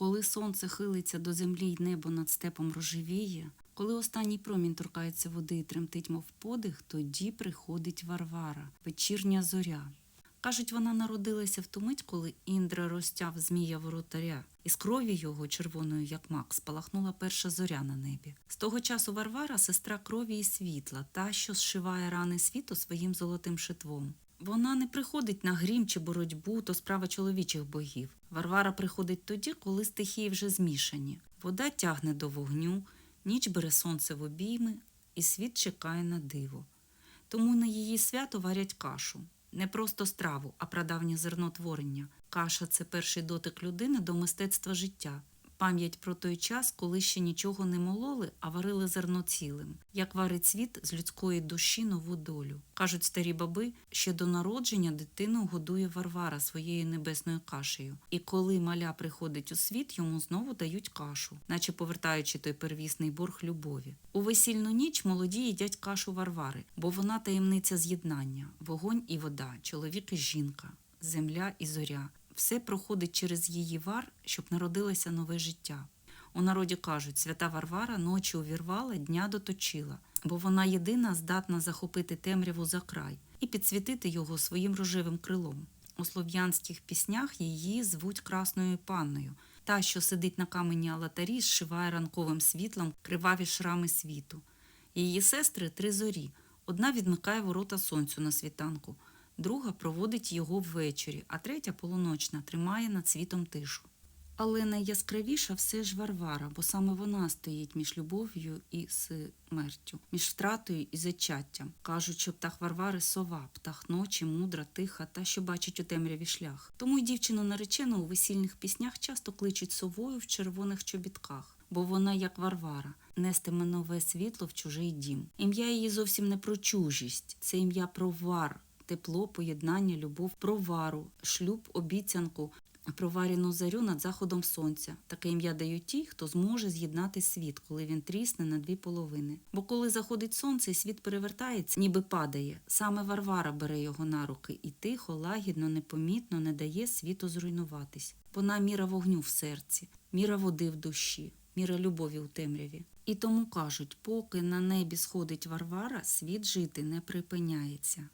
Коли сонце хилиться до землі й небо над степом рожевіє, коли останній промінь торкається води і тремтить, мов подих, тоді приходить Варвара, вечірня зоря. Кажуть, вона народилася в ту мить, коли Індра розтяв змія воротаря, і з крові його, червоною, як мак, спалахнула перша зоря на небі. З того часу Варвара сестра крові і світла, та, що зшиває рани світу своїм золотим шитвом. Вона не приходить на грім чи боротьбу, то справа чоловічих богів. Варвара приходить тоді, коли стихії вже змішані. Вода тягне до вогню, ніч бере сонце в обійми, і світ чекає на диво. Тому на її свято варять кашу. Не просто страву, а прадавнє зерно творення. Каша це перший дотик людини до мистецтва життя. Пам'ять про той час, коли ще нічого не мололи, а варили зерно цілим, як варить світ з людської душі нову долю. Кажуть старі баби, що до народження дитину годує Варвара своєю небесною кашею. І коли маля приходить у світ, йому знову дають кашу, наче повертаючи той первісний борг любові. У весільну ніч молоді їдять кашу Варвари, бо вона таємниця з'єднання, вогонь і вода, чоловік і жінка, земля і зоря. Все проходить через її вар, щоб народилося нове життя. У народі кажуть, свята Варвара ночі увірвала, дня доточила, бо вона єдина здатна захопити темряву за край і підсвітити його своїм рожевим крилом. У слов'янських піснях її звуть Красною панною, та, що сидить на камені алатарі, зшиває ранковим світлом криваві шрами світу. Її сестри три зорі. Одна відмикає ворота сонцю на світанку, друга проводить його ввечері, а третя полуночна тримає над світом тишу. Але найяскравіша все ж Варвара, бо саме вона стоїть між любов'ю і смертю, між втратою і зачаттям. Кажуть, що птах Варвари сова, птах ночі, мудра, тиха, та, що бачить у темряві шлях. Тому й дівчину наречену у весільних піснях часто кличуть совою в червоних чобітках. Бо вона, як Варвара, нестиме нове світло в чужий дім. Ім'я її зовсім не про чужість, це ім'я про вар, тепло, поєднання, любов, про вару, шлюб, обіцянку, про варіну зарю над заходом сонця. Таке ім'я дають ті, хто зможе з'єднати світ, коли він трісне на дві половини. Бо коли заходить сонце, світ перевертається, ніби падає. Саме Варвара бере його на руки і тихо, лагідно, непомітно не дає світу зруйнуватись. Вона міра вогню в серці, міра води в душі, міра любові у темряві. І тому кажуть, поки на небі сходить Варвара, світ жити не припиняється.